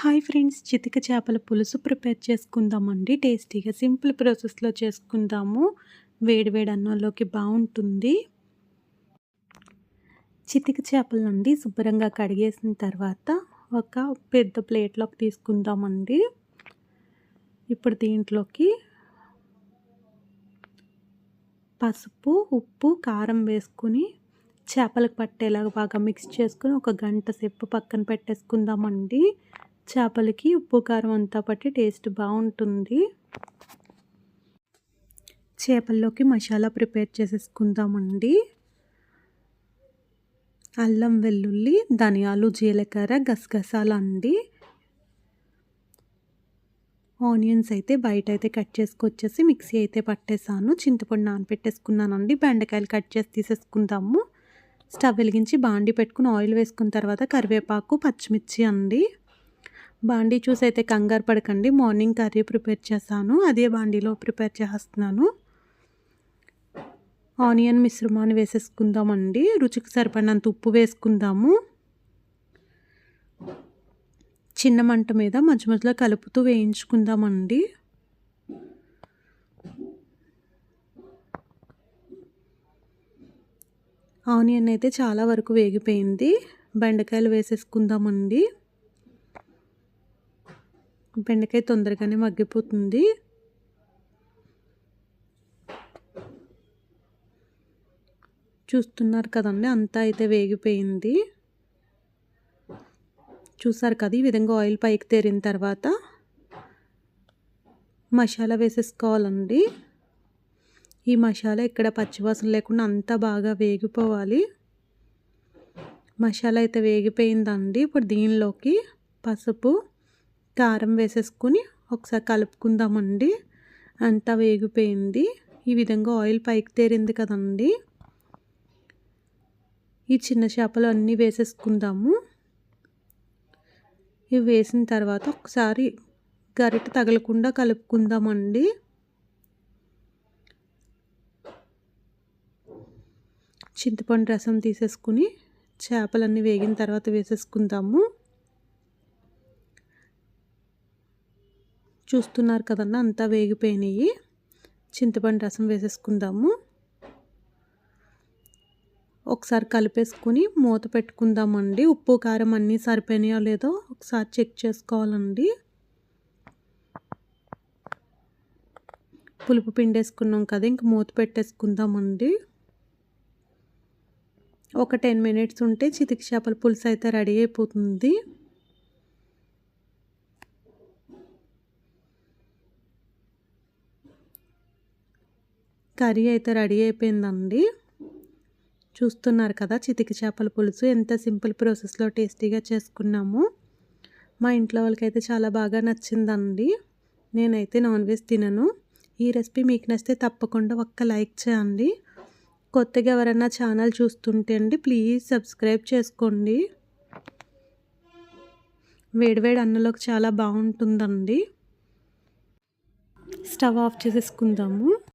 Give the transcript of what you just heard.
Hi friends చితిక చేపల పులుసు prepare చేసుకుందామండి. టేస్టీగా సింపుల్ ప్రాసెస్లో చేసుకుందాము. వేడివేడి అన్నంలోకి బాగుంటుంది. చితిక చేపల నుండి శుభ్రంగా కడిగేసిన తర్వాత ఒక పెద్ద ప్లేట్లోకి తీసుకుందామండి. ఇప్పుడు దీంట్లోకి పసుపు ఉప్పు కారం వేసుకుని చేపలకు పట్టేలాగా బాగా మిక్స్ చేసుకుని ఒక గంట సేపు పక్కన పెట్టేసుకుందామండి. చేపలకి ఉప్పు కారం అంతా పట్టి టేస్ట్ బాగుంటుంది. చేపల్లోకి మసాలా ప్రిపేర్ చేసేసుకుందామండి. అల్లం వెల్లుల్లి ధనియాలు జీలకర్ర గసగసాలు అండి ఆనియన్స్ అయితే బయట అయితే కట్ చేసుకొచ్చేసి మిక్సీ అయితే పట్టేసాను చింతపండు నానపెట్టేసుకున్నానండి. బెండకాయలు కట్ చేసి తీసేసుకుందాము. స్టవ్ వెలిగించి బాండి పెట్టుకుని ఆయిల్ వేసుకున్న తర్వాత కరివేపాకు పచ్చిమిర్చి అండి. బాండీ చూసి అయితే కంగారు పడకండి. మార్నింగ్ కర్రీ ప్రిపేర్ చేస్తాను అదే బాండీలో ప్రిపేర్ చేస్తున్నాను. ఆనియన్ మిశ్రమాన్ని వేసేసుకుందామండి. రుచికి సరిపడినంత ఉప్పు వేసుకుందాము. చిన్న మంట మీద మధ్య మధ్యలో కలుపుతూ వేయించుకుందామండి. ఆనియన్ అయితే చాలా వరకు వేగిపోయింది. బెండకాయలు వేసేసుకుందామండి. బెండకాయ తొందరగానే మగ్గిపోతుంది. చూస్తున్నారు కదండి అంతా అయితే వేగిపోయింది. చూసారు కదా ఈ విధంగా ఆయిల్ పైకి తేరిన తర్వాత మసాలా వేసేసుకోవాలండి. ఈ మసాలా ఇక్కడ పచ్చివాసన లేకుండా అంతా బాగా వేగిపోవాలి. మసాలా అయితే వేగిపోయిందండి. ఇప్పుడు దీనిలోకి పసుపు కారం వేసేసుకొని ఒకసారి కలుపుకుందామండి. అంతా వేగిపోయింది. ఈ విధంగా ఆయిల్ పైకి తేరింది కదండి. ఈ చిన్న చేపలు అన్నీ వేసేసుకుందాము. ఇవి వేసిన తర్వాత ఒకసారి గరిట తగలకుండా కలుపుకుందామండి. చింతపండు రసం తీసేసుకుని చేపలన్నీ వేగిన తర్వాత వేసేసుకుందాము. చూస్తున్నారు కదన్న అంతా వేగిపోయినాయి. చింతపండు రసం వేసేసుకుందాము. ఒకసారి కలిపేసుకుని మూత పెట్టుకుందామండి. ఉప్పు కారం అన్నీ సరిపోయినాయో లేదో ఒకసారి చెక్ చేసుకోవాలండి. పులుపు పిండేసుకున్నాం కదా ఇంక మూత పెట్టేసుకుందామండి. ఒక టెన్ మినిట్స్ ఉంటే చితికి చేపల పులుసు అయితే రెడీ అయిపోతుంది. కర్రీ అయితే రెడీ అయిపోయిందండి. చూస్తున్నారు కదా చితికి చేపల పులుసు ఎంత సింపుల్ ప్రాసెస్లో టేస్టీగా చేసుకున్నాము. మా ఇంట్లో వాళ్ళకైతే చాలా బాగా నచ్చిందండి. నేనైతే నాన్ వెజ్ తినను. ఈ రెసిపీ మీకు నచ్చితే తప్పకుండా ఒక్క లైక్ చేయండి. కొత్తగా ఎవరైనా ఛానల్ చూస్తుంటే అండి ప్లీజ్ సబ్స్క్రైబ్ చేసుకోండి. వేడివేడి అన్నలోకి చాలా బాగుంటుందండి. స్టవ్ ఆఫ్ చేసేసుకుందాము.